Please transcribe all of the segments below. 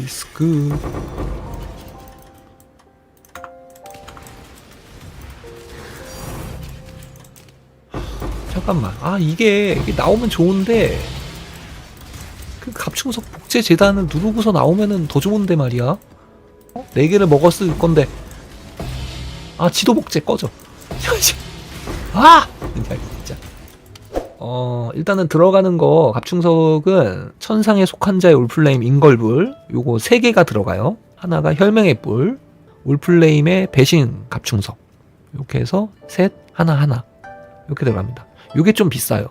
디스크. 잠깐만. 아 이게, 이게 나오면 좋은데 그 갑충석 복제 재단을 누르고서 나오면은 더 좋은데 말이야. 어? 네 개를 먹었을 건데. 아 지도 복제 꺼져. 아 어 일단은 들어가는 거 갑충석은 천상에 속한 자의 올플레임 인걸불 요거 세 개가 들어가요. 하나가 혈맹의 뿔 올플레임의 배신 갑충석. 이렇게 해서 셋 하나 하나. 이렇게 들어갑니다. 요게 좀 비싸요.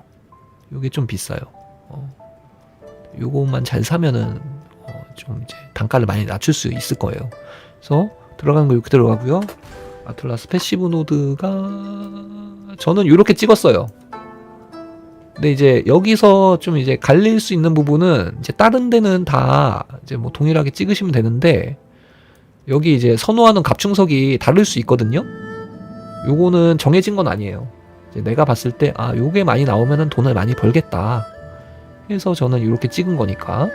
요게 좀 비싸요. 어, 요것만 잘 사면은 어, 좀 이제 단가를 많이 낮출 수 있을 거예요. 그래서 들어가는 거 이렇게 들어가고요. 아틀라스 패시브 노드가 저는 이렇게 찍었어요 근데 이제 여기서 좀 이제 갈릴 수 있는 부분은 이제 다른 데는 다 이제 뭐 동일하게 찍으시면 되는데 여기 이제 선호하는 갑충석이 다를 수 있거든요. 요거는 정해진 건 아니에요. 내가 봤을 때 아 요게 많이 나오면은 돈을 많이 벌겠다. 해서 저는 이렇게 찍은 거니까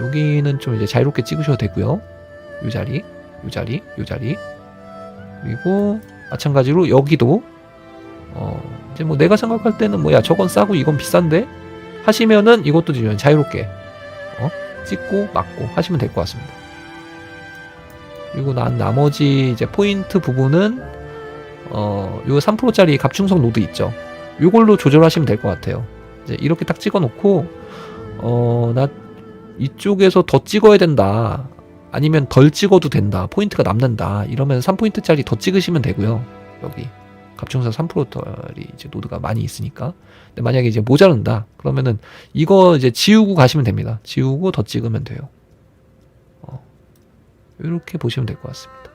여기는 좀 이제 자유롭게 찍으셔도 되고요. 요 자리, 요 자리, 요 자리 그리고 마찬가지로 여기도 어 이제 뭐 내가 생각할 때는 뭐야 저건 싸고 이건 비싼데 하시면은 이것도 지금 자유롭게 어 찍고 맞고 하시면 될 것 같습니다. 그리고 난 나머지 이제 포인트 부분은 어 요 3%짜리 갑충석 노드 있죠. 요걸로 조절하시면 될 것 같아요. 이제 이렇게 딱 찍어 놓고 어 나 이쪽에서 더 찍어야 된다. 아니면 덜 찍어도 된다. 포인트가 남는다. 이러면 3포인트짜리 더 찍으시면 되고요. 여기 갑충석 3%짜리 이제 노드가 많이 있으니까. 근데 만약에 이제 모자른다. 그러면은 이거 이제 지우고 가시면 됩니다. 지우고 더 찍으면 돼요. 어. 이렇게 보시면 될 것 같습니다.